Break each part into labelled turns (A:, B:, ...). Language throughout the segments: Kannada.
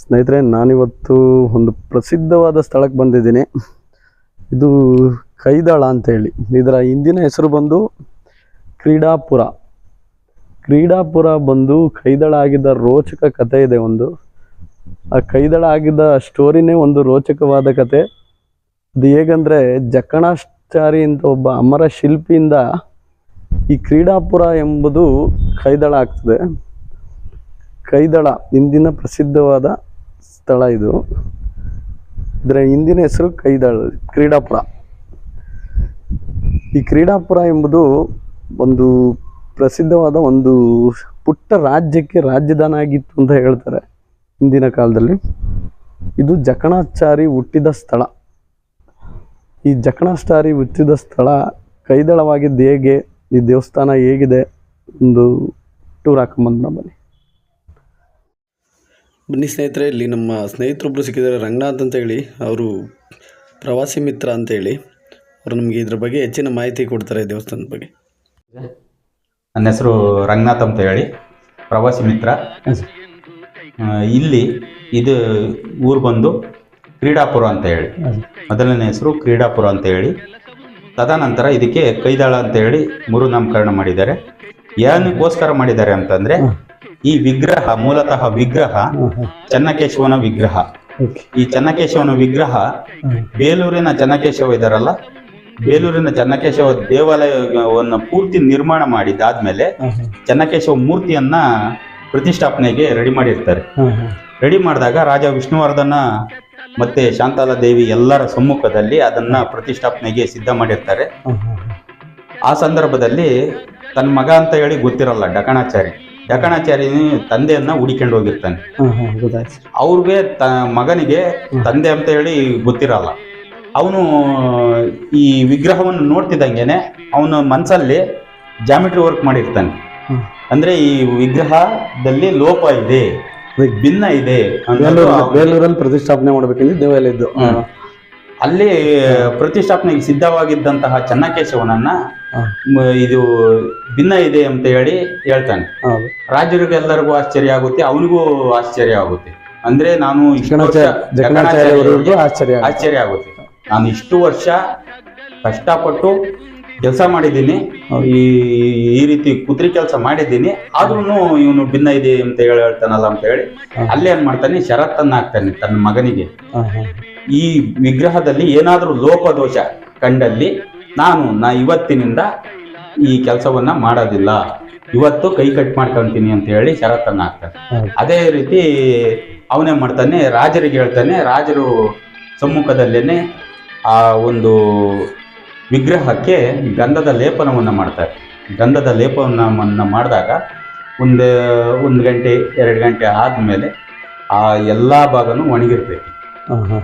A: ಸ್ನೇಹಿತರೆ, ನಾನಿವತ್ತು ಒಂದು ಪ್ರಸಿದ್ಧವಾದ ಸ್ಥಳಕ್ಕೆ ಬಂದಿದ್ದೀನಿ. ಇದು ಕೈದಾಳ ಅಂತೇಳಿ ಇದರ ಹಿಂದಿನ ಹೆಸರು ಬಂದು ಕ್ರೀಡಾಪುರ. ಕ್ರೀಡಾಪುರ ಬಂದು ಕೈದಳ ಆಗಿದ್ದ ರೋಚಕ ಕಥೆ ಇದೆ ಒಂದು. ಆ ಕೈದಳ ಆಗಿದ್ದ ಸ್ಟೋರಿನೇ ಒಂದು ರೋಚಕವಾದ ಕತೆ ಅದು ಹೇಗಂದರೆ ಜಕ್ಕಣಾಚಾರಿ ಅಂತ ಒಬ್ಬ ಅಮರ ಶಿಲ್ಪಿಯಿಂದ ಈ ಕ್ರೀಡಾಪುರ ಎಂಬುದು ಕೈದಳ ಆಗ್ತದೆ. ಕೈದಳ, ಇಂದಿನ ಪ್ರಸಿದ್ಧವಾದ ಸ್ಥಳ ಇದು. ಇದರ ಹಿಂದಿನ ಹೆಸರು ಕೈದಾಳ, ಕ್ರೀಡಾಪುರ. ಈ ಕ್ರೀಡಾಪುರ ಎಂಬುದು ಒಂದು ಪ್ರಸಿದ್ಧವಾದ ಒಂದು ಪುಟ್ಟ ರಾಜ್ಯಕ್ಕೆ ರಾಜಧಾನಿ ಆಗಿತ್ತು ಅಂತ ಹೇಳ್ತಾರೆ ಹಿಂದಿನ ಕಾಲದಲ್ಲಿ. ಇದು ಜಕಣಾಚಾರಿ ಹುಟ್ಟಿದ ಸ್ಥಳ. ಈ ಜಕಣಾಚಾರಿ ಹುಟ್ಟಿದ ಸ್ಥಳ ಕೈದಳವಾಗಿದ್ದು ಹೇಗೆ, ಈ ದೇವಸ್ಥಾನ ಹೇಗಿದೆ, ಒಂದು ಟೂರ್ ಹಾಕೊಂಬಂದು ನಮ್ಮಲ್ಲಿ ಬನ್ನಿ ಸ್ನೇಹಿತರೆ ಇಲ್ಲಿ ನಮ್ಮ ಸ್ನೇಹಿತರೊಬ್ಬರು ಸಿಕ್ಕಿದ್ದಾರೆ ರಂಗನಾಥ್ ಅಂತ ಹೇಳಿ. ಅವರು ಪ್ರವಾಸಿ ಮಿತ್ರ ಅಂತ ಹೇಳಿ. ಅವರು ನಮಗೆ ಇದ್ರ ಬಗ್ಗೆ ಹೆಚ್ಚಿನ ಮಾಹಿತಿ ಕೊಡ್ತಾರೆ ದೇವಸ್ಥಾನದ ಬಗ್ಗೆ.
B: ನನ್ನ ಹೆಸರು ರಂಗನಾಥ್ ಅಂತ ಹೇಳಿ. ಪ್ರವಾಸಿ ಮಿತ್ರ. ಆ, ಇಲ್ಲಿ ಇದು ಊರು ಬಂದು ಕ್ರೀಡಾಪುರ ಅಂತ ಹೇಳಿ. ಮೊದಲನೇ ಹೆಸರು ಕ್ರೀಡಾಪುರ ಅಂತ ಹೇಳಿ. ತದನಂತರ ಇದಕ್ಕೆ ಕೈದಾಳ ಅಂತ ಹೇಳಿ ಮರು ನಾಮಕರಣ ಮಾಡಿದ್ದಾರೆ. ಏನಕ್ಕೋಸ್ಕರ ಮಾಡಿದ್ದಾರೆ ಅಂತಂದ್ರೆ ಈ ವಿಗ್ರಹ ಮೂಲತಃ ವಿಗ್ರಹ ಚನ್ನಕೇಶವನ ವಿಗ್ರಹ. ಈ ಚನ್ನಕೇಶವನ ವಿಗ್ರಹ ಬೇಲೂರಿನ ಚನ್ನಕೇಶವ ಇದಾರಲ್ಲ? ಬೇಲೂರಿನ ಚನ್ನಕೇಶವ ದೇವಾಲಯವನ್ನು ಪೂರ್ತಿ ನಿರ್ಮಾಣ ಮಾಡಿದಾದ್ಮೇಲೆ ಚನ್ನಕೇಶವ ಮೂರ್ತಿಯನ್ನ ಪ್ರತಿಷ್ಠಾಪನೆಗೆ ರೆಡಿ ಮಾಡಿರ್ತಾರೆ. ರೆಡಿ ಮಾಡಿದಾಗ ರಾಜ ವಿಷ್ಣುವರ್ಧನ ಮತ್ತೆ ಶಾಂತಾಲ ದೇವಿ ಎಲ್ಲರ ಸಮ್ಮುಖದಲ್ಲಿ ಅದನ್ನ ಪ್ರತಿಷ್ಠಾಪನೆಗೆ ಸಿದ್ಧ ಮಾಡಿರ್ತಾರೆ. ಆ ಸಂದರ್ಭದಲ್ಲಿ ತನ್ನ ಮಗ ಅಂತ ಹೇಳಿ ಗೊತ್ತಿರಲ್ಲ ಡಕಣಾಚಾರಿ. ಡಕಣಾಚಾರಿ ತಂದೆಯನ್ನ ಹುಡಿಕೊಂಡು ಹೋಗಿರ್ತಾನೆ. ಅವ್ರಿಗೆ ತ ಮಗನಿಗೆ ತಂದೆ ಅಂತ ಹೇಳಿ ಗೊತ್ತಿರಲ್ಲ. ಅವನು ಈ ವಿಗ್ರಹವನ್ನು ನೋಡ್ತಿದ್ದಂಗೆನೆ ಅವನ ಮನಸ್ಸಲ್ಲಿ ಜಾಮಿಟ್ರಿ ವರ್ಕ್ ಮಾಡಿರ್ತಾನೆ. ಅಂದ್ರೆ ಈ ವಿಗ್ರಹದಲ್ಲಿ ಲೋಪ ಇದೆ ಭಿನ್ನ ಇದೆ
A: ಬೇಲೂರಲ್ಲಿ ಪ್ರತಿಷ್ಠಾಪನೆ ಮಾಡ್ಬೇಕಂದ್ರೆ ದೇವಾಲಯ ಇದ್ದು
B: ಹ್ಮ್. ಅಲ್ಲಿ ಪ್ರತಿಷ್ಠಾಪನೆಗೆ ಸಿದ್ಧವಾಗಿದ್ದಂತಹ ಚನ್ನಕೇಶವನನ್ನ ಇದು ಭಿನ್ನ ಇದೆ ಅಂತ ಹೇಳಿ ಹೇಳ್ತಾನೆ. ರಾಜರಿಗೆಲ್ಲರಿಗೂ ಆಶ್ಚರ್ಯ ಆಗುತ್ತೆ ಅವನಿಗೂ ಆಶ್ಚರ್ಯ ಆಗುತ್ತೆ. ಅಂದ್ರೆ ನಾನು
A: ಆಶ್ಚರ್ಯ ಆಗುತ್ತೆ.
B: ಆಶ್ಚರ್ಯ ಆಗುತ್ತೆ. ನಾನು ಇಷ್ಟು ವರ್ಷ ಕಷ್ಟಪಟ್ಟು ಕೆಲಸ ಮಾಡಿದ್ದೀನಿ ಈ ಈ ರೀತಿ ಕುದುರೆ ಕೆಲಸ ಮಾಡಿದ್ದೀನಿ ಆದ್ರೂ ಇವನು ಭಿನ್ನ ಇದೆ ಅಂತ ಹೇಳಿ ಹೇಳ್ತಾನಲ್ಲ ಅಂತ ಹೇಳಿ ಅಲ್ಲಿ ಏನ್ ಮಾಡ್ತಾನೆ ಶರತ್ತನ್ನ ಹಾಕ್ತಾನೆ ತನ್ನ ಮಗನಿಗೆ. ಈ ವಿಗ್ರಹದಲ್ಲಿ ಏನಾದರೂ ಲೋಪದೋಷ ಕಂಡಲ್ಲಿ ನಾನು ನಾ ಇವತ್ತಿನಿಂದ ಈ ಕೆಲಸವನ್ನ ಮಾಡೋದಿಲ್ಲ. ಇವತ್ತು ಕೈ ಕಟ್ ಮಾಡ್ಕೊಂತೀನಿ ಅಂತ ಹೇಳಿ ಷರತ್ತನ್ನ ಹಾಕ್ತಾನೆ ಅದೇ ರೀತಿ ಅವನೇ ಮಾಡ್ತಾನೆ ರಾಜರಿಗೆ ಹೇಳ್ತಾನೆ ರಾಜರು ಸಮ್ಮುಖದಲ್ಲೇನೆ ಆ ಒಂದು ವಿಗ್ರಹಕ್ಕೆ ಗಂಧದ ಲೇಪನವನ್ನು ಮಾಡ್ತಾರೆ. ಗಂಧದ ಲೇಪನವನ್ನು ಮಾಡಿದಾಗ ಒಂದು ಒಂದು ಗಂಟೆ ಎರಡು ಗಂಟೆ ಆದಮೇಲೆ ಆ ಎಲ್ಲ ಭಾಗನೂ
A: ಹಾ.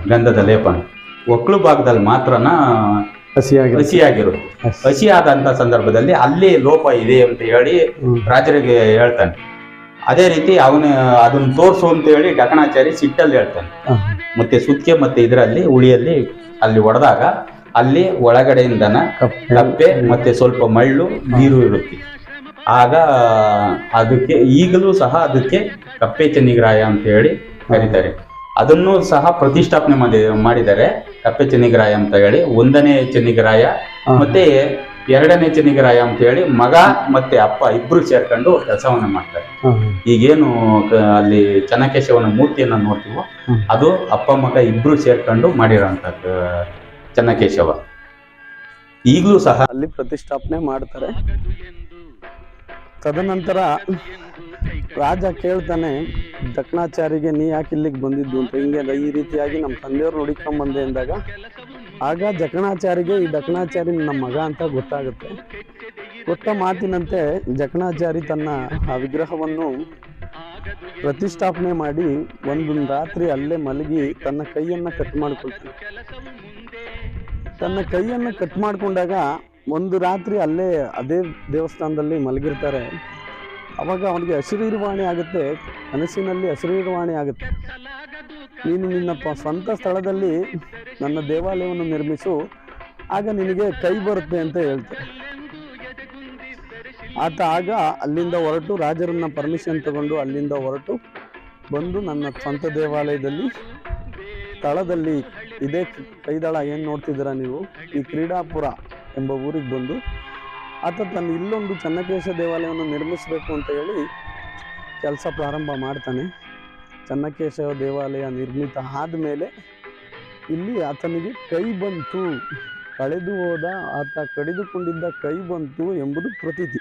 B: ಗಂಧದ ಲೇಪನ ಒಕ್ಕಳು ಭಾಗದಲ್ಲಿ ಮಾತ್ರನ
A: ಹಸಿಯಾಗಿರುತ್ತೆ.
B: ಹಸಿಯಾದಂತ
A: ಹಸಿ.
B: ಆದಂತ ಸಂದರ್ಭದಲ್ಲಿ ಅಲ್ಲಿ ಲೋಪ ಇದೆ ಅಂತ ಹೇಳಿ ರಾಜರಿಗೆ ಹೇಳ್ತಾನೆ. ಅದೇ ರೀತಿ ಅವನ ಅದನ್ನ ತೋರಿಸು ಅಂತ ಹೇಳಿ ಡಕಣಾಚಾರಿ ಸಿಟ್ಟಲ್ಲಿ ಹೇಳ್ತಾನೆ. ಮತ್ತೆ ಸುತ್ತಿಗೆ ಮತ್ತೆ ಇದರಲ್ಲಿ ಉಳಿಯಲ್ಲಿ ಅಲ್ಲಿ ಒಡೆದಾಗ ಅಲ್ಲಿ ಒಳಗಡೆಯಿಂದನ.
A: ಕಪ್ಪೆ.
B: ಮತ್ತೆ ಸ್ವಲ್ಪ ಮಳ್ಳು ನೀರು ಇರುತ್ತೆ. ಆಗ ಅದಕ್ಕೆ ಈಗಲೂ ಸಹ ಅದಕ್ಕೆ ಕಪ್ಪೆ ಚೆನ್ನಿಗ್ರಾಯ ಅಂತ ಹೇಳಿ ಕರೀತಾರೆ. ಅದನ್ನು ಸಹ ಪ್ರತಿಷ್ಠಾಪನೆ ಮಾಡಿ ಮಾಡಿದ್ದಾರೆ. ಕಪ್ಪೆ ಚೆನ್ನಿಗರಾಯ ಅಂತ ಹೇಳಿ ಒಂದನೇ ಚೆನ್ನಿಗರಾಯ ಮತ್ತೆ ಎರಡನೇ ಚೆನ್ನಿಗರಾಯ ಅಂತ ಹೇಳಿ ಮಗ ಮತ್ತೆ ಅಪ್ಪ ಇಬ್ರು ಸೇರ್ಕೊಂಡು ಕೆಲಸವನ್ನ ಮಾಡ್ತಾರೆ. ಈಗೇನು ಅಲ್ಲಿ ಚನ್ನಕೇಶವನ ಮೂರ್ತಿಯನ್ನ ನೋಡ್ತೀವೋ ಅದು ಅಪ್ಪ ಮಗ ಇಬ್ರು ಸೇರ್ಕೊಂಡು ಮಾಡಿರೋಂತ ಚನ್ನಕೇಶವ. ಈಗಲೂ ಸಹ
A: ಅಲ್ಲಿ ಪ್ರತಿಷ್ಠಾಪನೆ ಮಾಡ್ತಾರೆ. ತದನಂತರ ರಾಜ ಕೇಳ್ತಾನೆ ದಕ್ಷಿಣಾಚಾರಿಗೆ ನೀ ಯಾಕೆ ಇಲ್ಲಿಗೆ ಬಂದಿದ್ದು? ಅಂತ. ಹಿಂಗೆ ಈ ರೀತಿಯಾಗಿ ನಮ್ಮ ತಂದೆಯವ್ರು ನೋಡಿಕೊಂಬಂದೆ ಅಂದಾಗ, ಆಗ ಜಕಣಾಚಾರಿಗೆ ಈ ದಕ್ಷಿಣಾಚಾರಿ ನಮ್ಮ ಮಗ ಅಂತ ಗೊತ್ತಾಗುತ್ತೆ. ಕೊಟ್ಟ ಮಾತಿನಂತೆ ಜಕಣಾಚಾರಿ ತನ್ನ ಆ ವಿಗ್ರಹವನ್ನು ಪ್ರತಿಷ್ಠಾಪನೆ ಮಾಡಿ ಒಂದೊಂದು ರಾತ್ರಿ ಅಲ್ಲೇ ಮಲಗಿ ತನ್ನ ಕೈಯನ್ನು ಕಟ್ ಮಾಡ್ಕೊಳ್ತಾನೆ. ತನ್ನ ಕೈಯನ್ನು ಕಟ್ ಮಾಡಿಕೊಂಡಾಗ ಒಂದು ರಾತ್ರಿ ಅಲ್ಲೇ ಅದೇ ದೇವಸ್ಥಾನದಲ್ಲಿ ಮಲಗಿರ್ತಾರೆ. ಅವಾಗ ಅವನಿಗೆ ಅಶರೀರವಾಣಿ ಆಗುತ್ತೆ, ಕನಸಿನಲ್ಲಿ ಅಶರೀರವಾಣಿ ಆಗುತ್ತೆ. ನೀನು ನಿನ್ನ ಸ್ವಂತ ಸ್ಥಳದಲ್ಲಿ ನನ್ನ ದೇವಾಲಯವನ್ನು ನಿರ್ಮಿಸು, ಆಗ ನಿನಗೆ ಕೈ ಬರುತ್ತೆ ಅಂತ ಹೇಳ್ತಾರೆ ಆತ ಆಗ ಅಲ್ಲಿಂದ ಹೊರಟು, ರಾಜರನ್ನ ಪರ್ಮಿಷನ್ ತಗೊಂಡು ಅಲ್ಲಿಂದ ಹೊರಟು, ಬಂದು ನನ್ನ ಸ್ವಂತ ದೇವಾಲಯದಲ್ಲಿ, ಸ್ಥಳದಲ್ಲಿ ಇದೇ ಕೈದಳ ಏನು ನೋಡ್ತಿದ್ದೀರಾ ನೀವು? ಈ ಕ್ರೀಡಾಪುರ ಎಂಬ ಊರಿಗೆ ಬಂದು ಆತ ತನ್ನ ಇಲ್ಲೊಂದು ಚನ್ನಕೇಶ ದೇವಾಲಯವನ್ನು ನಿರ್ಮಿಸಬೇಕು ಅಂತ ಹೇಳಿ ಕೆಲಸ ಪ್ರಾರಂಭ ಮಾಡ್ತಾನೆ. ಚನ್ನಕೇಶ ದೇವಾಲಯ ನಿರ್ಮಿತ ಆದಮೇಲೆ ಇಲ್ಲಿ ಆತನಿಗೆ ಕೈ ಬಂತು. ಕಳೆದು ಹೋದ ಆತ, ಕಡಿದುಕೊಂಡಿದ್ದ ಕೈ ಬಂತು ಎಂಬುದು ಪ್ರತೀತಿ.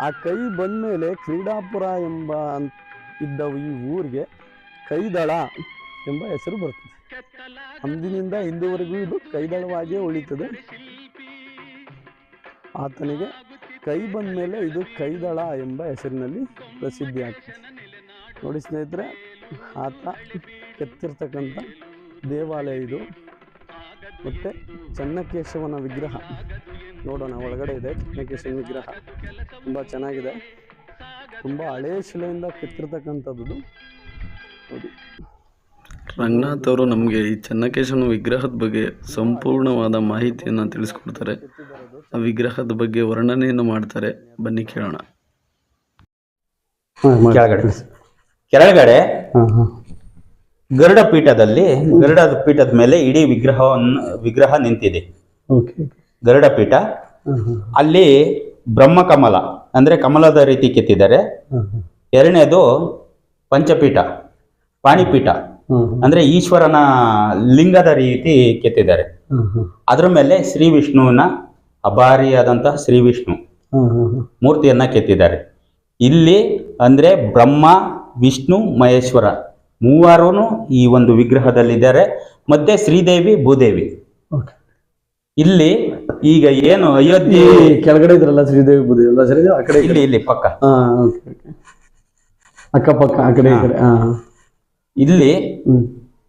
A: ಆ ಕೈ ಬಂದ ಮೇಲೆ ಕ್ರೀಡಾಪುರ ಎಂಬ ಇದ್ದ ಈ ಊರಿಗೆ ಕೈದಳ ಎಂಬ ಹೆಸರು ಬರ್ತದೆ. ಅಂದಿನಿಂದ ಇಂದುವರೆಗೂ ಇದು ಕೈದಳವಾಗಿಯೇ ಉಳಿತದೆ ಆತನಿಗೆ ಕೈ ಬಂದ ಮೇಲೆ ಇದು ಕೈದಳ ಎಂಬ ಹೆಸರಿನಲ್ಲಿ ಪ್ರಸಿದ್ಧಿ ಆಗ್ತದೆ ನೋಡಿ ಸ್ನೇಹಿತರೆ, ಆತ ಕೆತ್ತಿರ್ತಕ್ಕಂಥ ದೇವಾಲಯ ಇದು. ಮತ್ತು ಚನ್ನಕೇಶವನ ವಿಗ್ರಹ. ನೋಡೋಣ, ಒಳಗಡೆ ಇದೆ ಚನ್ನಕೇಶವನ ವಿಗ್ರಹ. ತುಂಬ ಚೆನ್ನಾಗಿದೆ. ತುಂಬ ಹಳೆಯ ಶಿಲೆಯಿಂದ ಕೆತ್ತಿರ್ತಕ್ಕಂಥದ್ದು ನೋಡಿ.
C: ರಂಗನಾಥ್ ಅವರು ನಮಗೆ ಈ ಚನ್ನಕೇಶವನ ವಿಗ್ರಹದ ಬಗ್ಗೆ ಸಂಪೂರ್ಣವಾದ ಮಾಹಿತಿಯನ್ನು ತಿಳಿಸ್ಕೊಡ್ತಾರೆ. ವಿಗ್ರಹದ ಬಗ್ಗೆ ವರ್ಣನೆಯನ್ನು ಮಾಡ್ತಾರೆ. ಬನ್ನಿ ಕೇಳೋಣ.
B: ಕೆಳಗಡೆ. ಗರುಡ ಪೀಠದಲ್ಲಿ ಗರುಡ ಪೀಠದ ಮೇಲೆ ಇಡೀ ವಿಗ್ರಹವನ್ನು ವಿಗ್ರಹ ನಿಂತಿದೆ.
A: ಓಕೆ
B: ಗರುಡ ಪೀಠ.
A: ಅಲ್ಲಿ ಬ್ರಹ್ಮ
B: ಕಮಲ ಬ್ರಹ್ಮಕಮಲ ಅಂದ್ರೆ ಕಮಲದ ರೀತಿ ಕೆತ್ತಿದ್ದಾರೆ. ಎರಡನೇದು ಪಂಚಪೀಠ ಪಾಣಿಪೀಠ ಅಂದ್ರೆ ಈಶ್ವರನ ಲಿಂಗದ ರೀತಿ ಕೆತ್ತಿದ್ದಾರೆ. ಅದ್ರ ಮೇಲೆ ಶ್ರೀ ವಿಷ್ಣುವಿನ ಅಭಾರಿಯಾದಂತಹ ಶ್ರೀ ವಿಷ್ಣು ಮೂರ್ತಿಯನ್ನ ಕೆತ್ತಿದ್ದಾರೆ. ಇಲ್ಲಿ ಅಂದ್ರೆ ಬ್ರಹ್ಮ ವಿಷ್ಣು ಮಹೇಶ್ವರ ಮೂವರು ಈ ಒಂದು ವಿಗ್ರಹದಲ್ಲಿದ್ದಾರೆ. ಮತ್ತೆ ಶ್ರೀದೇವಿ ಭೂದೇವಿ. ಇಲ್ಲಿ ಈಗ ಏನು ಅಯೋಧ್ಯೆ
A: ಕೆಳಗಡೆ ಇದ್ರಲ್ಲ ಶ್ರೀದೇವಿ ಭೂದೇವಿ ಆ ಕಡೆ.
B: ಇಲ್ಲಿ ಇಲ್ಲಿ ಪಕ್ಕ.
A: ಅಕ್ಕಪಕ್ಕ ಆ ಕಡೆ
B: ಇಲ್ಲಿ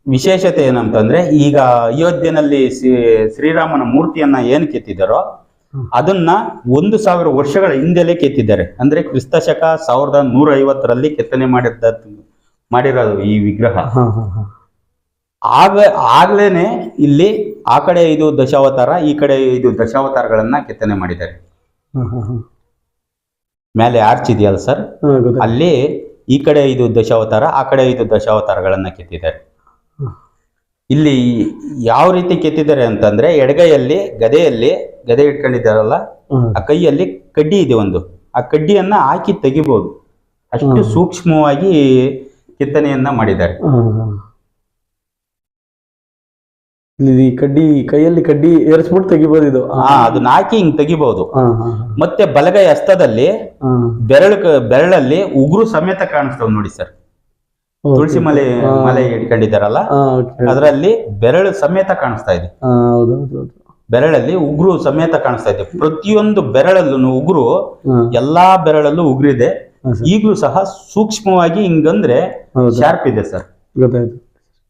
B: ವಿಶೇಷತೆ ಏನಂತಂದ್ರೆ ಈಗ ಅಯೋಧ್ಯೆನಲ್ಲಿ ಶ್ರೀ- ಶ್ರೀರಾಮನ ಮೂರ್ತಿಯನ್ನ ಏನ್ ಕೆತ್ತಿದಾರೋ. ಅದನ್ನ ಒಂದು ಸಾವಿರ ವರ್ಷಗಳ ಹಿಂದೆಲೆ ಕೆತ್ತಿದ್ದಾರೆ. ಅಂದ್ರೆ ಕ್ರಿಸ್ತ ಶಕ ಸಾವಿರದ ನೂರ ಐವತ್ತರಲ್ಲಿ ಕೆತ್ತನೆ ಮಾಡಿದ್ದ ಮಾಡಿರೋದು ಈ ವಿಗ್ರಹ. ಆಗ ಆಗ್ಲೇನೆ ಇಲ್ಲಿ ಆ ಕಡೆ ಇದು ದಶಾವತಾರ ಈ ಕಡೆ ಇದು ದಶಾವತಾರಗಳನ್ನ ಕೆತ್ತನೆ ಮಾಡಿದ್ದಾರೆ. ಮೇಲೆ ಆರ್ಚ್ ಇದೆಯಲ್ಲ ಸರ್? ಅಲ್ಲಿ ಈ ಕಡೆ ಇದು ದಶಾವತಾರ ಆ ಕಡೆ ಇದು ದಶಾವತಾರಗಳನ್ನ ಕೆತ್ತಿದ್ದಾರೆ. ಇಲ್ಲಿ ಯಾವ ರೀತಿ ಕೆತ್ತಿದ್ದಾರೆ ಅಂತಂದ್ರೆ ಎಡಗೈಯಲ್ಲಿ ಗದೆಯಲ್ಲಿ ಗದೆ ಇಟ್ಕೊಂಡಿದ್ದಾರಲ್ಲ ಆ ಕೈಯಲ್ಲಿ ಕಡ್ಡಿ ಇದೆ ಒಂದು. ಆ ಕಡ್ಡಿಯನ್ನ ಹಾಕಿ ತೆಗಿಬಹುದು ಅಷ್ಟು ಸೂಕ್ಷ್ಮವಾಗಿ ಕೆತ್ತನೆಯನ್ನ ಮಾಡಿದ್ದಾರೆ.
A: ಇಲ್ಲಿ ಕಡ್ಡಿ ಕೈಯಲ್ಲಿ ಕಡ್ಡಿ ಏರಿಸ್ಬಿಟ್ಟು ತೆಗಿಬಹುದು ಇದು.
B: ಹಾ ಅದನ್ನ ಹಾಕಿ ಹಿಂಗ್ ತೆಗಿಬಹುದು ಮತ್ತೆ ಬಲಗೈ ಹಸ್ತದಲ್ಲಿ ಬೆರಳು ಬೆರಳಲ್ಲಿ ಉಗುರು ಸಮೇತ ಕಾಣಿಸ್ತಾವ್ ನೋಡಿ ಸರ್. ತುಳಸಿ ಮಲೆ ಮಲೆ ಇಟ್ಕೊಂಡಿದ್ದಾರಲ್ಲ ಅದರಲ್ಲಿ ಬೆರಳು ಸಮೇತ ಕಾಣಿಸ್ತಾ ಇದೆ. ಬೆರಳಲ್ಲಿ ಉಗುರು ಸಮೇತ ಕಾಣಿಸ್ತಾ ಇದೆ. ಪ್ರತಿಯೊಂದು ಬೆರಳಲ್ಲೂ ಉಗುರು ಎಲ್ಲಾ ಬೆರಳಲ್ಲೂ ಉಗುರಿದೆ. ಈಗಲೂ ಸಹ ಸೂಕ್ಷ್ಮವಾಗಿ ಹಿಂಗಂದ್ರೆ ಶಾರ್ಪ್ ಇದೆ ಸರ್.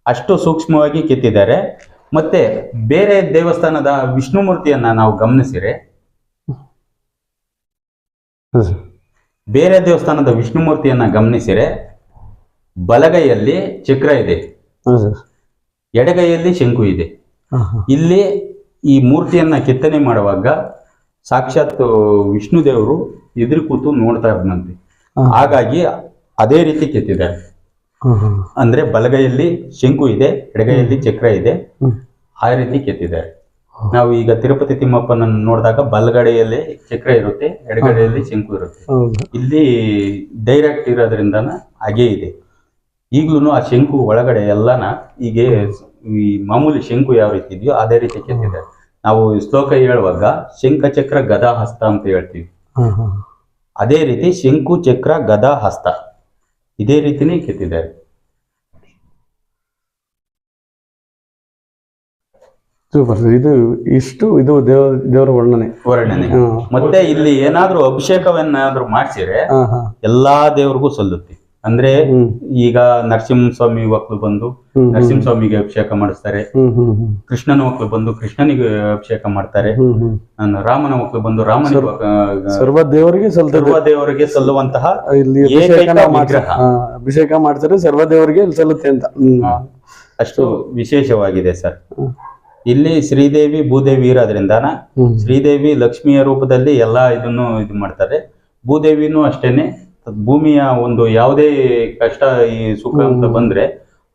B: ಅಷ್ಟು ಸೂಕ್ಷ್ಮವಾಗಿ ಕೆತ್ತಿದ್ದಾರೆ. ಮತ್ತೆ ಬೇರೆ ದೇವಸ್ಥಾನದ ವಿಷ್ಣು ಮೂರ್ತಿಯನ್ನ ನಾವು ಗಮನಿಸಿರಿ.
A: ಸರ್.
B: ಬೇರೆ ದೇವಸ್ಥಾನದ ವಿಷ್ಣು ಮೂರ್ತಿಯನ್ನ ಗಮನಿಸಿರೆ. ಬಲಗೈಯಲ್ಲಿ ಚಕ್ರ ಇದೆ. ಎಡಗೈಯಲ್ಲಿ ಶಂಕು ಇದೆ. ಇಲ್ಲಿ ಈ ಮೂರ್ತಿಯನ್ನ ಕೆತ್ತನೆ ಮಾಡುವಾಗ ಸಾಕ್ಷಾತ್ ವಿಷ್ಣು ದೇವರು ಎದುರು ಕೂತು ನೋಡ್ತಾ ಇದ್ನಂತೆ. ಹಾಗಾಗಿ ಅದೇ ರೀತಿ ಕೆತ್ತಿದ್ದಾರೆ. ಅಂದ್ರೆ ಬಲಗೈಯಲ್ಲಿ ಶಂಕು ಇದೆ ಎಡಗೈಯಲ್ಲಿ ಚಕ್ರ ಇದೆ. ಆ ರೀತಿ ಕೆತ್ತಿದ್ದಾರೆ. ನಾವು ಈಗ ತಿರುಪತಿ ತಿಮ್ಮಪ್ಪನ ನೋಡಿದಾಗ ಬಲಗಡೆಯಲ್ಲಿ ಚಕ್ರ ಇರುತ್ತೆ ಎಡಗಡೆಯಲ್ಲಿ ಶಂಕು ಇರುತ್ತೆ. ಇಲ್ಲಿ ಡೈರೆಕ್ಟ್ ಇರೋದ್ರಿಂದ ಹಾಗೆ ಇದೆ. ಈಗ್ಲೂ ಆ ಶಂಕು ಒಳಗಡೆ ಎಲ್ಲಾನ ಹೀಗೆ ಈ ಮಾಮೂಲಿ ಶಂಕು ಯಾವ ರೀತಿ ಇದೆಯೋ ಅದೇ ರೀತಿ ಕೆತ್ತಿದ್ದಾರೆ. ನಾವು ಶ್ಲೋಕ ಹೇಳುವಾಗ ಶಂಖ ಚಕ್ರ ಗದಾ ಹಸ್ತ ಅಂತ ಹೇಳ್ತೀವಿ. ಅದೇ ರೀತಿ ಶಂಕು ಚಕ್ರ ಗದಾ ಹಸ್ತ. ಇದೇ ರೀತಿನೇ ಕೆತ್ತಿದ್ದಾರೆ.
A: ಸೂಪರ್ ಇದು ಇಷ್ಟು ಇದು ದೇವ ದೇವರ ವರ್ಣನೆ.
B: ವರ್ಣನೆ. ಮತ್ತೆ ಇಲ್ಲಿ ಏನಾದ್ರೂ ಅಭಿಷೇಕವನ್ನಾದ್ರೂ ಮಾಡಿಸಿದ್ರೆ ಎಲ್ಲಾ ದೇವರಿಗೂ ಸಲ್ಲುತ್ತೆ. ಅಂದ್ರೆ ಈಗ ನರಸಿಂಹಸ್ವಾಮಿ ಒಕ್ಕಲು ಬಂದು ನರಸಿಂಹಸ್ವಾಮಿಗೆ ಅಭಿಷೇಕ ಮಾಡಿಸ್ತಾರೆ. ಕೃಷ್ಣನ ಒಕ್ಕಲು ಬಂದು ಕೃಷ್ಣನಿಗೆ ಅಭಿಷೇಕ ಮಾಡ್ತಾರೆ. ರಾಮನ ಒಕ್ಕಲು ಬಂದು ರಾಮನಿಗೆ
A: ಸರ್ವ ದೇವರಿಗೆ ಸಲ್ತದೆ
B: ಸರ್ವ ದೇವರಿಗೆ ಸಲ್ಲುವಂತಹ
A: ಅಭಿಷೇಕ ಮಾಡ್ತಾರೆ
B: ವಿಗ್ರಹ.
A: ಅಭಿಷೇಕ ಮಾಡ್ತಾರೆ ಸರ್ವ ದೇವರಿಗೆ ಸಲ್ಲುತ್ತೆ ಅಂತ.
B: ಅಷ್ಟು ವಿಶೇಷವಾಗಿದೆ ಸರ್. ಇಲ್ಲಿ ಶ್ರೀದೇವಿ ಭೂದೇವಿ ಇರೋದ್ರಿಂದಾನ ಶ್ರೀದೇವಿ ಲಕ್ಷ್ಮಿಯ ರೂಪದಲ್ಲಿ ಎಲ್ಲಾ ಇದನ್ನು ಇದು ಮಾಡ್ತಾರೆ. ಭೂದೇವಿನೂ ಅಷ್ಟೇನೆ ಭೂಮಿಯ ಒಂದು ಯಾವುದೇ ಕಷ್ಟ ಈ ಸುಖ ಅಂತ ಬಂದ್ರೆ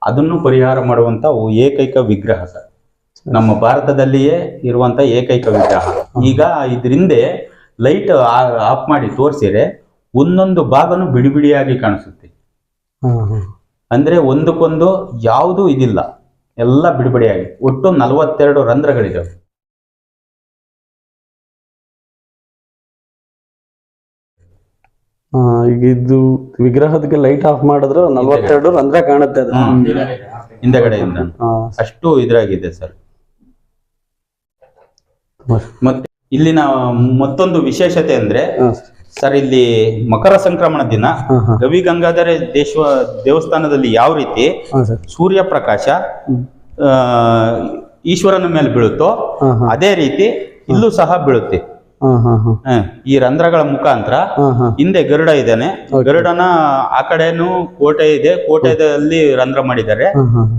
B: ಅದನ್ನು ಪರಿಹಾರ ಮಾಡುವಂತ ಏಕೈಕ ವಿಗ್ರಹ ಸರ್. ನಮ್ಮ ಭಾರತದಲ್ಲಿಯೇ ಇರುವಂತ ಏಕೈಕ ವಿಗ್ರಹ. ಈಗ ಇದರಿಂದೆ ಲೈಟ್ ಆಫ್ ಮಾಡಿ ತೋರಿಸಿದ್ರೆ ಒಂದೊಂದು ಭಾಗನು ಬಿಡಿ ಬಿಡಿಯಾಗಿ ಕಾಣಿಸುತ್ತೆ ಅಂದ್ರೆ ಒಂದಕ್ಕೊಂದು ಯಾವುದು ಇದಿಲ್ಲ. ಎಲ್ಲ ಬಿಡಿಬಿಡಿಯಾಗಿ ಒಟ್ಟು ನಲವತ್ತೆರಡು ರಂಧ್ರಗಳಿದಾವೆ.
A: ಈಗ ಇದು ವಿಗ್ರಹದಕ್ಕೆ ಲೈಟ್ ಆಫ್ ಮಾಡಿದ್ರೆ ನಲ್ವತ್ತೆರಡು ರಂಧ್ರ ಕಾಣುತ್ತೆ ಅದು.
B: ಹಿಂದೆಗಡೆಯಿಂದ. ಅಷ್ಟು ಇದ್ರಾಗಿದೆ ಸರ್. ಮತ್ತೆ ಇಲ್ಲಿನ ಮತ್ತೊಂದು ವಿಶೇಷತೆ ಅಂದ್ರೆ ಸರ್ ಇಲ್ಲಿ ಮಕರ ಸಂಕ್ರಮಣ ದಿನ. ಗವಿ ಗಂಗಾಧರ ದೇಶ ದೇವಸ್ಥಾನದಲ್ಲಿ ಯಾವ ರೀತಿ
A: ಸರ್.
B: ಸೂರ್ಯ ಪ್ರಕಾಶ ಆ, ಈಶ್ವರನ ಮೇಲೆ ಬೀಳುತ್ತೋ ಅದೇ ರೀತಿ ಇಲ್ಲೂ ಸಹ ಬೀಳುತ್ತೆ. ಈ ರಂಧ್ರಗಳ ಮುಖಾಂತರ ಹಿಂದೆ ಗರುಡ ಇದ್ದಾನೆ. ಗರುಡನ ಆ ಕಡೆನೂ ಕೋಟೆ ಇದೆ. ಕೋಟೆಯಲ್ಲಿ ರಂಧ್ರ ಮಾಡಿದ್ದಾರೆ.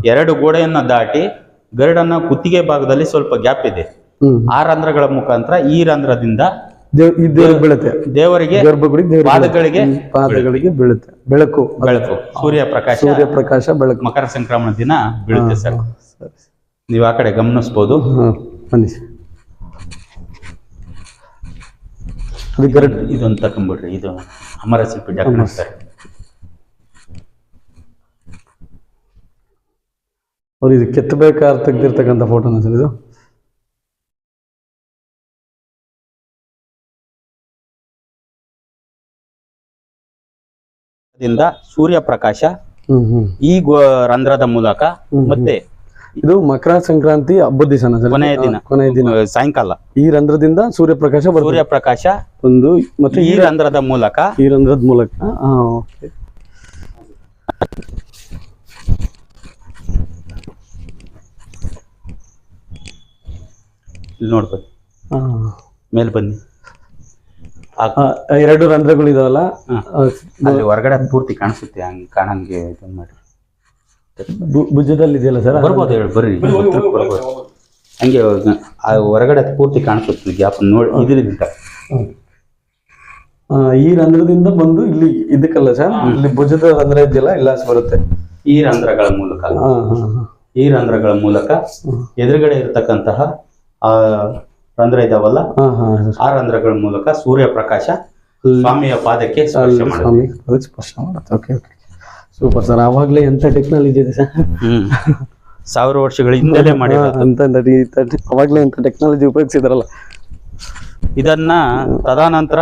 B: ಎರಡು ಗೋಡೆಯನ್ನ ದಾಟಿ ಗರುಡನ ಕುತ್ತಿಗೆ ಭಾಗದಲ್ಲಿ ಸ್ವಲ್ಪ ಗ್ಯಾಪ್ ಇದೆ. ಆ ರಂಧ್ರಗಳ ಮುಖಾಂತರ ಈ ರಂಧ್ರದಿಂದ
A: ಬೀಳುತ್ತೆ.
B: ದೇವರಿಗೆ ಪಾದಗಳಿಗೆ
A: ಬೀಳುತ್ತೆ. ಪಾದಗಳಿಗೆ ಬೀಳುತ್ತೆ. ಬೆಳಕು.
B: ಬೆಳಕು. ಸೂರ್ಯ ಪ್ರಕಾಶ.
A: ಸೂರ್ಯ ಪ್ರಕಾಶ ಬೆಳಕು.
B: ಮಕರ ಸಂಕ್ರಮಣ ದಿನ ಬೀಳುತ್ತೆ ಸರ್. ನೀವು ಆ ಕಡೆ ಗಮನಿಸ್ಬೋದು.
A: ಹಾ ಬನ್ನಿ. ಅದು ಗರುಡ್
B: ತಕೊಂಡ್ಬಿಡ್ರಿ ಇದು ಅಮರ ಶಿಲ್ಪಿ ಡಾಕ್ಟರ್ ಸರ್
A: ಅವ್ರು ಇದು ಕೆತ್ತಬೇಕಾದ್ರೆ ತೆಗ್ದಿರ್ತಕ್ಕಂಥ ಫೋಟೋನ ಸರ್ ಇದು?
B: ಸೂರ್ಯ ಪ್ರಕಾಶ ಈ ಗೋ- ರಂಧ್ರದ ಮೂಲಕ ಮತ್ತೆ
A: ಇದು ಮಕರ ಸಂಕ್ರಾಂತಿ ಹಬ್ಬದ ದಿವಸ
B: ಕೊನೆಯ ದಿನ.
A: ಕೊನೆಯ ದಿನ.
B: ಸಾಯಂಕಾಲ.
A: ಈ ರಂಧ್ರದಿಂದ ಸೂರ್ಯಪ್ರಕಾಶ ಬರ್ತದೆ.
B: ಸೂರ್ಯ ಪ್ರಕಾಶ
A: ಒಂದು ಮತ್ತೆ
B: ಈ ರಂಧ್ರದ ಮೂಲಕ.
A: ಈ ರಂಧ್ರದ ಮೂಲಕ. ಹಾ ಓಕೆ.
B: ಇಲ್ಲಿ ನೋಡ್ಬೋದು. ಮೇಲೆ ಬನ್ನಿ. ಆ,
A: ಎರಡು ರಂಧ್ರಗಳು ಇದಾವಲ್ಲ
B: ಅಲ್ಲಿ ಹೊರಗಡೆ ಪೂರ್ತಿ ಕಾಣಿಸುತ್ತೆ ಹಂಗೆ ಕಾಣಂಗೆ ಇದನ್ನ ಮಾಡಿ.
A: ಭು- ಭುಜದಲ್ಲಿ ಇದೆಯಲ್ಲ ಸರ್?
B: ಬರ್ಬೋದು ಹೇಳಿ ಬರ್ರಿ. ಹತ್ರಕ್ಕೆ ಬರ್ಬೋದು. ಹಂಗೆ. ಆ ಹೊರಗಡೆ ಪೂರ್ತಿ ಕಾಣಿಸುತ್ತೆ ಗ್ಯಾಪ್ ನೋಡಿ ಇದರಿಂದ
A: ಆ, ಈ ರಂಧ್ರದಿಂದ ಬಂದು ಇಲ್ಲಿ ಇದಕ್ಕಲ್ಲ ಸರ್? ಇಲ್ಲಿ ಭುಜದ ರಂಧ್ರ ಇದೆಯಲ್ಲ ಇಲ್ಲ ಬರುತ್ತೆ.
B: ಈ ರಂಧ್ರಗಳ ಮೂಲಕ.
A: ಹಾ ಹಾ ಹಾ.
B: ಈ ರಂಧ್ರಗಳ ಮೂಲಕ ಎದುರುಗಡೆ ಇರತಕ್ಕಂತಹ ಆ ರಂಧ್ರ ಇದಾವಲ್ಲ?
A: ಹಾ ಹಾ
B: ಆ ರಂಧ್ರಗಳ ಮೂಲಕ ಸೂರ್ಯ ಪ್ರಕಾಶ ಸ್ವಾಮಿಯ ಪಾದಕ್ಕೆ ಸ್ಪರ್ಶ ಮಾಡುತ್ತೆ.
A: ಸ್ಪರ್ಶ ಮಾಡುತ್ತೆ. ಓಕೆ ಓಕೆ ಸೂಪರ್ ಸರ್ ಆವಾಗಲೇ ಎಂಥ ಟೆಕ್ನಾಲಜಿ ಇದೆ ಸರ್?
B: ಸಾವಿರ ವರ್ಷಗಳ ಹಿಂದೆಲೇ ಮಾಡಿರೋದು.
A: ಅಂತ ಅವಾಗಲೇ ಎಂತ ಟೆಕ್ನಾಲಜಿ ಉಪಯೋಗಿಸಿದಾರಲ್ಲ.
B: ಇದನ್ನ ತದನಂತರ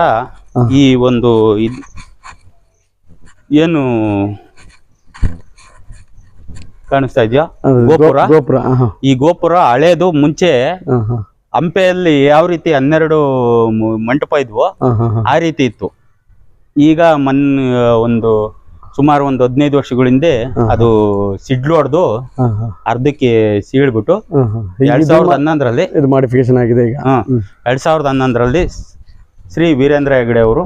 B: ಈ ಒಂದು ಏನು ಕಾಣಿಸ್ತಾ ಇದೆಯಾ? ಗೋಪುರ.
A: ಗೋಪುರ
B: ಈ ಗೋಪುರ ಹಳೇದು ಮುಂಚೆ ಹಂಪೆಯಲ್ಲಿ ಯಾವ ರೀತಿ ಹನ್ನೆರಡು ಮಂಟಪ ಇದ್ವೋ ಆ ರೀತಿ ಇತ್ತು. ಈಗ ಮನ್ ಒಂದು ಸುಮಾರು ಒಂದು ಹದಿನೈದು ವರ್ಷಗಳ ಹಿಂದೆ ಅದು ಸಿಡ್ಲು ಹೊಡೆದು ಅರ್ಧಕ್ಕೆ ಸೀಳ್ಬಿಟ್ಟು ಎರಡ್ ಸಾವಿರದ ಹನ್ನೊಂದರಲ್ಲಿ
A: ಇದು ಮಾಡಿಫಿಕೇಶನ್ ಆಗಿದೆ ಈಗ.
B: ಎರಡ್ ಸಾವಿರದ ಹನ್ನೊಂದರಲ್ಲಿ ಶ್ರೀ ವೀರೇಂದ್ರ ಹೆಗಡೆ ಅವರು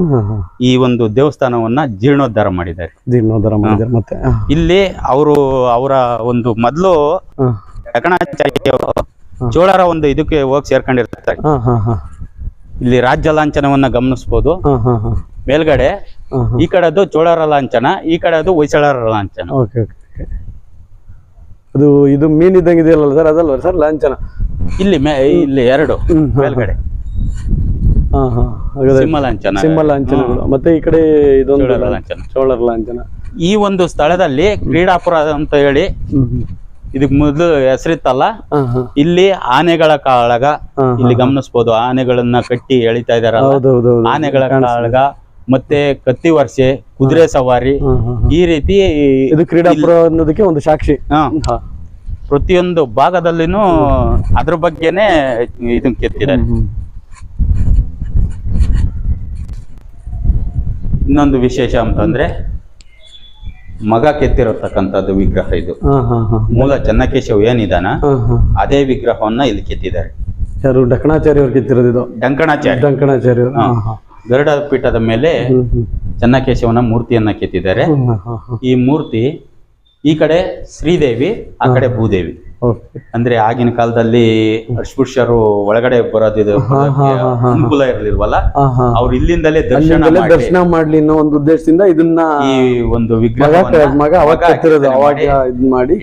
B: ಈ ಒಂದು ದೇವಸ್ಥಾನವನ್ನ ಜೀರ್ಣೋದ್ಧಾರ ಮಾಡಿದ್ದಾರೆ.
A: ಜೀರ್ಣೋದ್ಧಾರ ಮಾಡಿದ್ದಾರೆ. ಮತ್ತೆ
B: ಇಲ್ಲಿ ಅವರು ಅವರ ಒಂದು ಮೊದಲು ಚೋಳರ ಒಂದು ಇದಕ್ಕೆ ಹೋಗಿ ಸೇರ್ಕೊಂಡಿರ್ತಾರೆ. ಇಲ್ಲಿ ರಾಜ್ಯ ಲಾಂಛನವನ್ನ ಗಮನಿಸಬಹುದು ಮೇಲ್ಗಡೆ
A: ಹಾ ಕಡೆ
B: ಈ ಕಡೆದು ಚೋಳರ ಲಾಂಛನ ಈ ಕಡೆದು ಹೊಯ್ಸಳರ ಲಾಂಛನ.
A: ಓಕೆ ಓಕೆ ಅದು ಇದು ಮೀನ್ ಇದ್ದಂಗೆ ಇದೆಯಲ್ಲ ಸರ್ ಅದಲ್ವ ಸರ್ ಲಾಂಛನ?
B: ಇಲ್ಲಿ ಮೇ ಇಲ್ಲಿ ಎರಡು ಮೇಲ್ಗಡೆ.
A: ಹಾ ಹಾ
B: ಸಿಂಹ ಲಾಂಛನ.
A: ಸಿಂಹ ಲಾಂಛನಗಳು. ಮತ್ತೆ ಈ ಕಡೆ ಇದೊಂದು
B: ಚೋಳರ ಲಾಂಛನ.
A: ಚೋಳರ ಲಾಂಛನ.
B: ಈ ಒಂದು ಸ್ಥಳದಲ್ಲಿ ಕ್ರೀಡಾಪುರ ಅಂತ ಹೇಳಿ ಇದಕ್ ಮೊದಲು ಹೆಸರಿತ್ತಲ್ಲ? ಇಲ್ಲಿ ಆನೆಗಳ ಕಾಳಗ ಇಲ್ಲಿ ಗಮನಿಸಬಹುದು ಆನೆಗಳನ್ನ ಕಟ್ಟಿ ಎಳಿತಾ
A: ಇದಾರ
B: ಆನೆಗಳ ಕಾಳಗ ಮತ್ತೆ ಕತ್ತಿ ವರ್ಷೆ ಕುದುರೆ ಸವಾರಿ. ಈ ರೀತಿ
A: ಇದು ಕ್ರೀಡಾಪುರ ಅನ್ನೋದಕ್ಕೆ ಒಂದು ಸಾಕ್ಷಿ.
B: ಪ್ರತಿಯೊಂದು ಭಾಗದಲ್ಲಿನೂ ಅದ್ರ ಬಗ್ಗೆನೆ ಇದನ್ನ ಕೆತ್ತಿದ್ದಾರೆ. ಇನ್ನೊಂದು ವಿಶೇಷ ಅಂತಂದ್ರೆ ಮಗ ಕೆತ್ತಿರತಕ್ಕಂಥದ್ದು ವಿಗ್ರಹ ಇದು. ಮೂಲ ಚನ್ನಕೇಶವ ಏನಿದಾನ ಅದೇ ವಿಗ್ರಹವನ್ನ ಇಲ್ಲಿ ಕೆತ್ತಿದ್ದಾರೆ.
A: ಯಾರು ಡಕಣಾಚಾರ್ಯ ಅವ್ರು ಕಿತ್ತಿರೋದು ಇದು?
B: ಡಂಕಣಾಚಾರ್ಯ.
A: ಡಂಕಣಾಚಾರ್ಯ.
B: ಗರುಡ ಪೀಠದ ಮೇಲೆ ಚೆನ್ನಕೇಶವನ ಮೂರ್ತಿಯನ್ನ ಕೆತ್ತಿದ್ದಾರೆ. ಈ ಮೂರ್ತಿ ಈ ಕಡೆ ಶ್ರೀದೇವಿ ಆ ಕಡೆ ಭೂದೇವಿ. ಅಂದ್ರೆ ಆಗಿನ ಕಾಲದಲ್ಲಿ ಅಸ್ಪೃಶ್ಯರು ಒಳಗಡೆ ಬರೋದಿದು. ಅನುಕೂಲ ಇರ್ಲಿಲ್ವಲ್ಲ? ಅವ್ರು ಇಲ್ಲಿಂದಲೇ ದರ್ಶನ
A: ದರ್ಶನ ಮಾಡ್ಲಿ ಅನ್ನೋ ಒಂದು ಉದ್ದೇಶದಿಂದ ಇದನ್ನ
B: ಈ ಒಂದು ವಿಗ್ರಹ
A: ಮಾಡಿ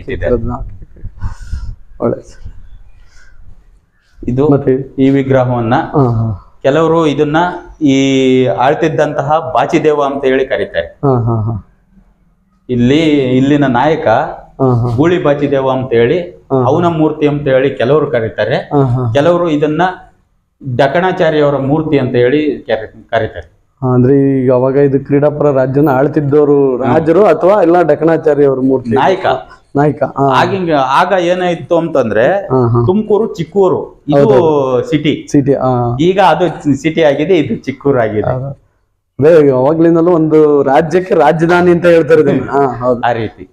B: ಇದು ಈ ವಿಗ್ರಹವನ್ನ ಕೆಲವರು ಇದನ್ನ ಈ ಆಳ್ತಿದ್ದಂತಹ ಬಾಚಿದೇವ ಅಂತ ಹೇಳಿ ಕರೀತಾರೆ. ಇಲ್ಲಿ ಇಲ್ಲಿನ ನಾಯಕ ಗೂಳಿ ಬಾಚಿದೇವ ಅಂತ ಹೇಳಿ ಅವನ ಮೂರ್ತಿ ಅಂತ ಹೇಳಿ ಕೆಲವರು ಕರೀತಾರೆ. ಕೆಲವರು ಇದನ್ನ ಡಕಣಾಚಾರ್ಯ ಅವರ ಮೂರ್ತಿ ಅಂತ ಹೇಳಿ ಕರೀತಾರೆ.
A: ಅಂದ್ರೆ ಈಗ ಅವಾಗ ಇದು ಕ್ರೀಡಾಪರ ರಾಜ್ಯನ ಆಳ್ತಿದ್ದವರು ರಾಜರು ಅಥವಾ ಇಲ್ಲ ಡಕಣಾಚಾರ್ಯ ಅವ್ರ ಮೂರ್ತಿ?
B: ನಾಯಕ.
A: ನಾಯಕ
B: ಆಗಿಂಗ ಆಗ ಏನಾಯ್ತು ಅಂತಂದ್ರೆ ತುಮಕೂರು ಚಿಕ್ಕೂರು ಇದು ಸಿಟಿ
A: ಸಿಟಿ
B: ಈಗ ಅದು ಸಿಟಿ ಆಗಿದೆ ಇದು ಚಿಕ್ಕೂರು ಆಗಿದೆ
A: ಅದೇ ಅವಾಗ್ಲಿಂದಲೂ ಒಂದು ರಾಜ್ಯಕ್ಕೆ ರಾಜಧಾನಿ ಅಂತ ಹೇಳ್ತಾರೆ
B: ಆ ರೀತಿ.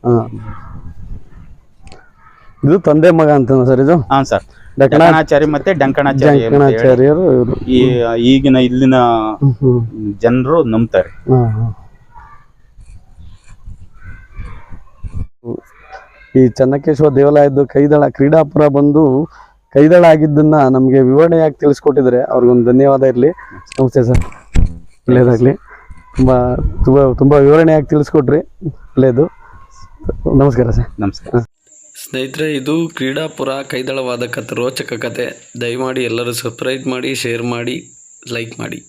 A: ಇದು ತಂದೆ ಮಗ ಅಂತ ಸರ್ ಇದು?
B: ಹಾ ಸರ್. ಡಂಕಣಾಚಾರಿ ಮತ್ತೆ ಡಂಕಣಾಚಾರ್ಯ ಅಂತ ಹೇಳಿ ಈ ಈಗಿನ ಇಲ್ಲಿನ ಜನರು ನಂಬ್ತಾರೆ.
A: ಈ ಚನ್ನಕೇಶ್ವರ ದೇವಾಲಯದ್ದು ಕೈದಳ ಕ್ರೀಡಾಪುರ ಬಂದು ಕೈದಳ ಆಗಿದ್ದನ್ನ ನಮಗೆ ವಿವರಣೆಯಾಗಿ ತಿಳಿಸ್ಕೊಟ್ಟಿದ್ರೆ ಅವ್ರಿಗೊಂದು ಧನ್ಯವಾದ ಇರಲಿ. ನಮಸ್ತೆ ಸರ್. ಒಳ್ಳೇದಾಗಲಿ. ತುಂಬ ತುಂಬ ತುಂಬ ವಿವರಣೆಯಾಗಿ ತಿಳಿಸ್ಕೊಟ್ರಿ. ಒಳ್ಳೆಯದು. ನಮಸ್ಕಾರ ಸರ್.
B: ನಮಸ್ಕಾರ.
C: ಸ್ನೇಹಿತರೆ ಇದು ಕ್ರೀಡಾಪುರ ಕೈದಳವಾದ ಕತೆ ರೋಚಕ ಕತೆ ದಯಮಾಡಿ ಎಲ್ಲರೂ ಸಬ್ಸ್ಕ್ರೈಬ್ ಮಾಡಿ ಶೇರ್ ಮಾಡಿ ಲೈಕ್ ಮಾಡಿ.